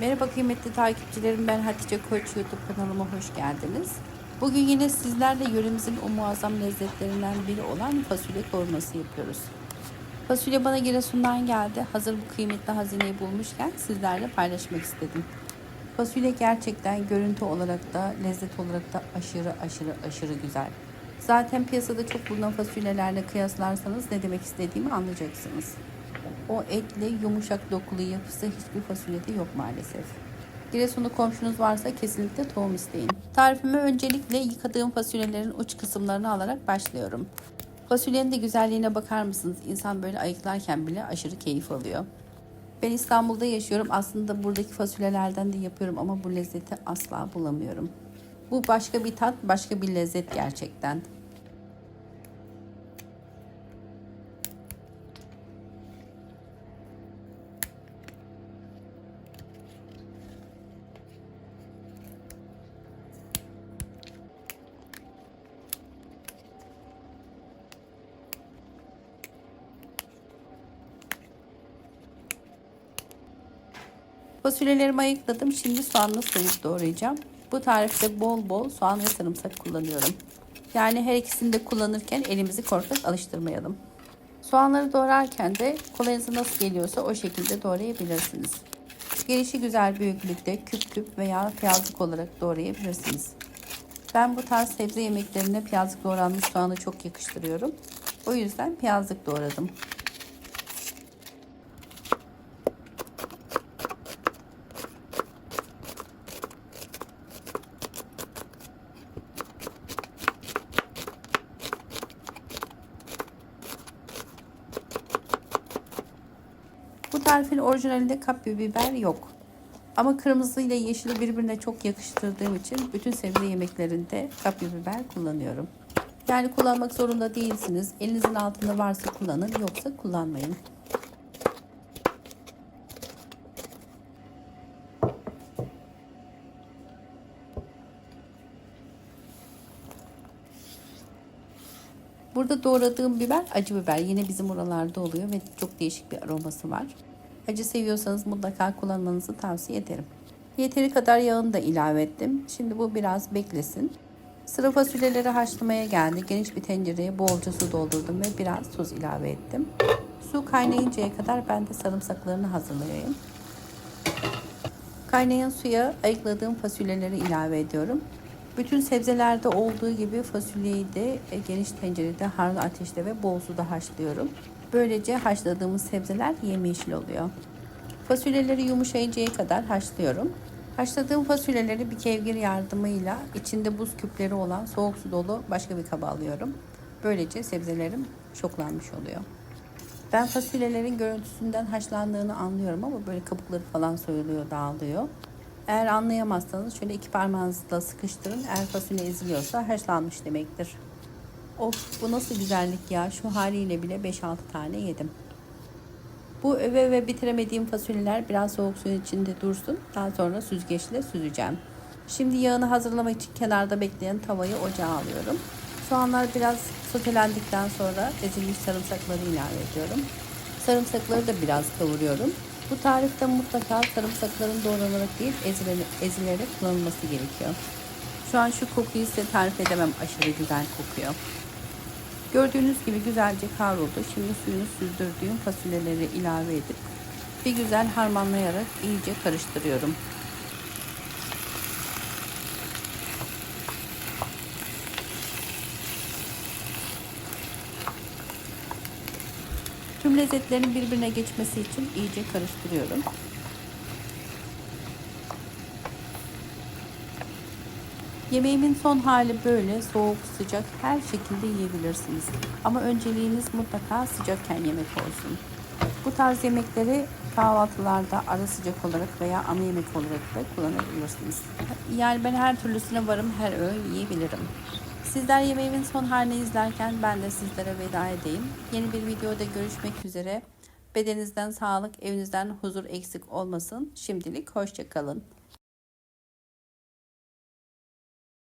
Merhaba kıymetli takipçilerim ben Hatice Koç YouTube kanalıma hoş geldiniz. Bugün yine sizlerle yöremizin o muazzam lezzetlerinden biri olan fasulye kavurması yapıyoruz. Fasulye bana Giresun'dan geldi. Hazır bu kıymetli hazineyi bulmuşken sizlerle paylaşmak istedim. Fasulye gerçekten görüntü olarak da lezzet olarak da aşırı aşırı aşırı güzel. Zaten piyasada çok bulunan fasulyelerle kıyaslarsanız ne demek istediğimi anlayacaksınız. O etli, yumuşak dokulu yapısı hiçbir fasulyede yok maalesef. Giresun'da komşunuz varsa kesinlikle tohum isteyin. Tarifime öncelikle yıkadığım fasulyelerin uç kısımlarını alarak başlıyorum. Fasulyenin de güzelliğine bakar mısınız? İnsan böyle ayıklarken bile aşırı keyif alıyor. Ben İstanbul'da yaşıyorum. Aslında buradaki fasulyelerden de yapıyorum ama bu lezzeti asla bulamıyorum. Bu başka bir tat, başka bir lezzet gerçekten. Fasulyelerimi ayıkladım. Şimdi soğanla soyup doğrayacağım. Bu tarifte bol bol soğan ve sarımsak kullanıyorum. Yani her ikisini de kullanırken elimizi korkak alıştırmayalım. Soğanları doğrarken de kolayınıza nasıl geliyorsa o şekilde doğrayabilirsiniz. Gelişi güzel büyüklükte küp küp veya piyazlık olarak doğrayabilirsiniz. Ben bu tarz sebze yemeklerine piyazlık doğranmış soğanı çok yakıştırıyorum. O yüzden piyazlık doğradım. Bu tarifin orijinalinde kapya biber yok. Ama kırmızı ile yeşili birbirine çok yakıştırdığım için bütün sebze yemeklerinde kapya biber kullanıyorum. Yani kullanmak zorunda değilsiniz. Elinizin altında varsa kullanın, yoksa kullanmayın. Burada doğradığım biber acı biber. Yine bizim oralarda oluyor ve çok değişik bir aroması var. Acı seviyorsanız mutlaka kullanmanızı tavsiye ederim. Yeteri kadar yağını da ilave ettim. Şimdi bu biraz beklesin. Sıra fasulyeleri haşlamaya geldi. Geniş bir tencereye bolca su doldurdum ve biraz tuz ilave ettim. Su kaynayıncaya kadar ben de sarımsaklarını hazırlayayım. Kaynayan suya ayıkladığım fasulyeleri ilave ediyorum. Bütün sebzelerde olduğu gibi fasulyeyi de e, geniş tencerede harlı ateşte ve bol suda haşlıyorum. Böylece haşladığımız sebzeler yemyeşil oluyor. Fasulyeleri yumuşayıncaya kadar haşlıyorum. Haşladığım fasulyeleri bir kevgir yardımıyla içinde buz küpleri olan soğuk su dolu başka bir kaba alıyorum. Böylece sebzelerim şoklanmış oluyor. Ben fasulyelerin görüntüsünden haşlandığını anlıyorum ama böyle kabukları falan soyuluyor, dağılıyor. Eğer anlayamazsanız şöyle iki parmağınızla sıkıştırın. Eğer fasulye eziliyorsa haşlanmış demektir. Of bu nasıl güzellik ya. Şu haliyle bile 5-6 tane yedim. Bu öve ve bitiremediğim fasulyeler biraz soğuk suyun içinde dursun. Daha sonra süzgeçle süzeceğim. Şimdi yağını hazırlamak için kenarda bekleyen tavayı ocağa alıyorum. Soğanlar biraz sotelendikten sonra ezilmiş sarımsakları ilave ediyorum. Sarımsakları da biraz kavuruyorum. Bu tarifte mutlaka sarımsakların doğranarak değil ezilerek, ezilerek kullanılması gerekiyor. Şu an şu kokuyu size tarif edemem aşırı güzel kokuyor. Gördüğünüz gibi güzelce kavruldu. Şimdi suyunu süzdürdüğüm fasulyeleri ilave edip bir güzel harmanlayarak iyice karıştırıyorum. Lezzetlerin birbirine geçmesi için iyice karıştırıyorum. Yemeğimin son hali böyle soğuk sıcak her şekilde yiyebilirsiniz. Ama önceliğiniz mutlaka sıcakken yemek olsun. Bu tarz yemekleri kahvaltılarda ara sıcak olarak veya ana yemek olarak da kullanabilirsiniz. Yani ben her türlüsüne varım, her öğün yiyebilirim. Sizler yemeğimin son halini izlerken ben de sizlere veda edeyim. Yeni bir videoda görüşmek üzere. Bedeninizden sağlık, evinizden huzur eksik olmasın. Şimdilik hoşçakalın.